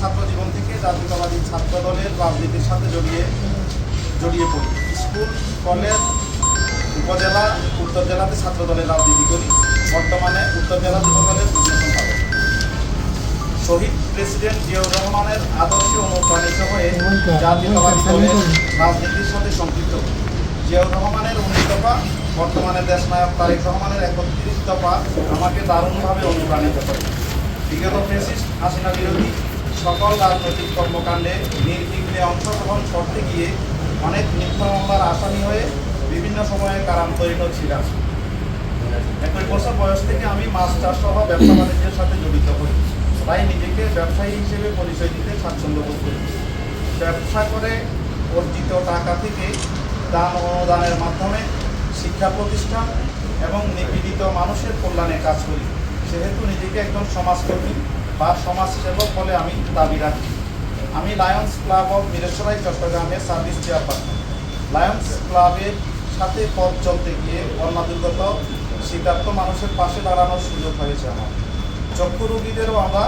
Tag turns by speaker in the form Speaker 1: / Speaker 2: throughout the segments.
Speaker 1: ছাত্র জীবন থেকে জাতীয়তাবাদী ছাত্র দলের রাজনীতির সাথে জড়িয়ে জড়িয়ে পড়ি। স্কুল, কলেজ, উপজেলা, উত্তর জেলাতে ছাত্র দলের রাজনীতি করি। বর্তমানে উত্তর জেলা যুব দলের শহীদ প্রেসিডেন্ট জিয়াউর রহমানের আদর্শে অনুপ্রাণিত হয়ে জাতীয়তাবাদী দলের রাজনীতির সাথে সম্পৃক্ত। জিয়াউর রহমানের উনিশ দফা, বর্তমানে দেশনায়ক তারেক রহমানের একত্রিশ দফা আমাকে দারুণভাবে অনুপ্রাণিত করে। বিগত ফেসিস্ট হাসিনা বিরোধী সকল রাজনৈতিক কর্মকাণ্ডে নির্বিঘ্নে অংশগ্রহণ করতে গিয়ে অনেক মিথ্যা মামলার আসামি হয়ে বিভিন্ন সময়ে কারান্তরিত ছিলাম। একুশ বছর বয়স থেকে আমি মাছ চাষ সহ ব্যবসা বাণিজ্যের সাথে জড়িত হই। তাই নিজেকে ব্যবসায়ী হিসেবে পরিচয় দিতে স্বাচ্ছন্দ্য বোধ করি। ব্যবসা করে অর্জিত টাকা থেকে দান অনুদানের মাধ্যমে শিক্ষা প্রতিষ্ঠান এবং নিপীড়িত মানুষের কল্যাণে কাজ করি। সেহেতু নিজেকে একজন সমাজকর্মী বা সমাজসেবক বলে আমি দাবি রাখি। আমি লায়ন্স ক্লাব অফ মিরেশ্বরাই চট্টগ্রামের সার্ভিস চেয়ারপারসন। লায়ন্স ক্লাবের সাথে পথ চলতে গিয়ে অন্নাদুর্গত শীতার্থ মানুষের পাশে দাঁড়ানোর সুযোগ হয়েছে আমার। চক্ষু রোগীদেরও আমরা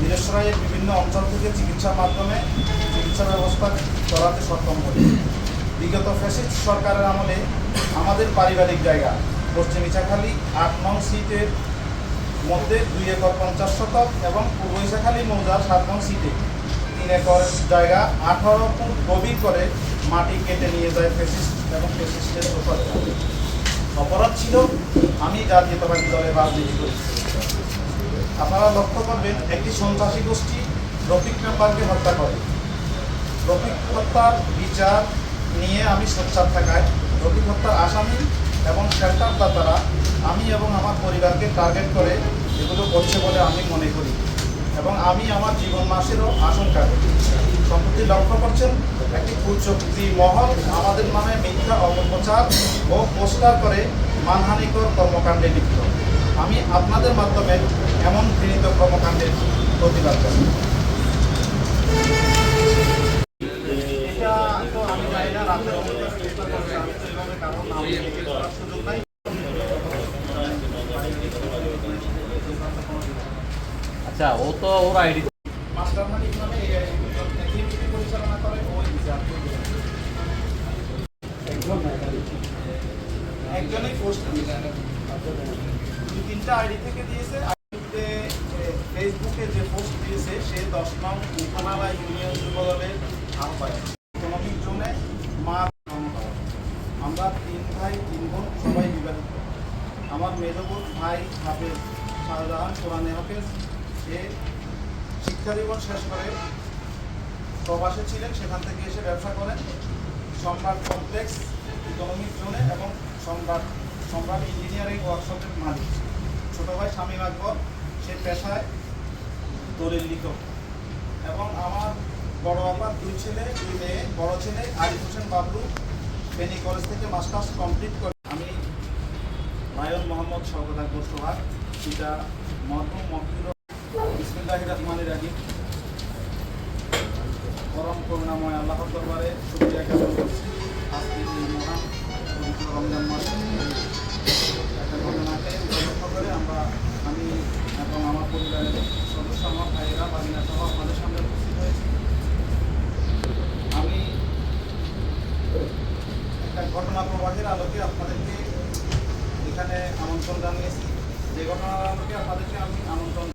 Speaker 1: মিরেশ্বরাইয়ের বিভিন্ন অঞ্চল থেকে চিকিৎসার মাধ্যমে চিকিৎসা ব্যবস্থা করাতে সক্ষম হই বিগত ফ্যাসিস্ট সরকারের আমলে আমাদের পারিবারিক জায়গা, পশ্চিম ইছাখালী আট নং সিটের মধ্যে দুই একর পঞ্চাশ শতক এবং পূর্ব ইছাখালী মৌজার সাত নং সিটে। তিন একর জায়গা আঠারো ফুট গভীর করে মাটি কেটে নিয়ে যায় ফেসিস্ট এবং ফেসিস্টের দোষররা। অপরাধ ছিল, আমি জাতীয়তাবাদী দলের রাজনীতি করি আপনারা লক্ষ্য করবেন, একটি সন্ত্রাসী গোষ্ঠী রফিক মেম্বারকে হত্যা করে। রফিক হত্যার বিচার নিয়ে আমি সোচ্চার থাকায় রফিক হত্যার আসামি এবং শেল্টার দাতারা আমি এবং আমার পরিবারকে টার্গেট করে এগুলো করছে বলে আমি মনে করি। এবং আমি আমার জীবন নাশেরও আশঙ্কা করি। সম্প্রতি লক্ষ্য করছেন, একটি কুচক্রি মহল আমাদের নামে মিথ্যা অপপ্রচার ও পোস্টার করে মানহানিকর কর্মকাণ্ডে লিপ্ত। আমি আপনাদের মাধ্যমে এমন ঘৃণিত কর্মকাণ্ডের প্রতিবাদ করি। এটা আমি আমি কারণ করার সুযোগ নাই।
Speaker 2: আচ্ছা ও তো ওর আইডি
Speaker 1: একজনই পোস্ট আইডি থেকে দিয়েছে আইডিতে ফেসবুকে যে পোস্ট দিয়েছে সে দশ মা আমরা তিন ভাই তিন বোন সবাই বিবাহিত আমার মেজ বোন ভাই হাফেজ শাহজাহান কোরআনে হাফেজ সে শিক্ষা জীবন শেষ করে প্রবাসে ছিলেন, সেখান থেকে এসে ব্যবসা করেন। সম্রাট কমপ্লেক্স ইকোনমিক জোনে এবং সম্রাট সম্রাট ইঞ্জিনিয়ারিং ওয়ার্কশপের মালিক। ছোটো ভাই স্বামী আকবর, সে পেশায় দলিল লিখক। এবং আমার বড় বাবার দুই ছেলে, দুই মেয়ে, বড় ছেলে, আরিফ হোসেন বাবলু, বেনি কলেজ থেকে মাস্টার্স কমপ্লিট করে আমি লায়ন মোহাম্মদ শওকত আকবর সোহাগ পিতা মরহুম বিসমুল্লাহ রহমানের রাহিম পরম করুণাময় আল্লাহর দরবারে শুক্রিয়া জ্ঞাপন করছি। আজকে এই মহান রমজান মাসে একটা ঘটনাকে উপলক্ষ করে আমরা, আমি এবং আমার পরিবারের সদস্য, আমার ভাইয়েরা, বাগিনা সহ আমাদের সামনে উপস্থিত হয়েছি। আমি একটা ঘটনা প্রবাহের আলোকে আপনাদেরকে এখানে আমন্ত্রণ জানিয়েছি। যে ঘটনার আলোকে আপনাদেরকে আমি আমন্ত্রণ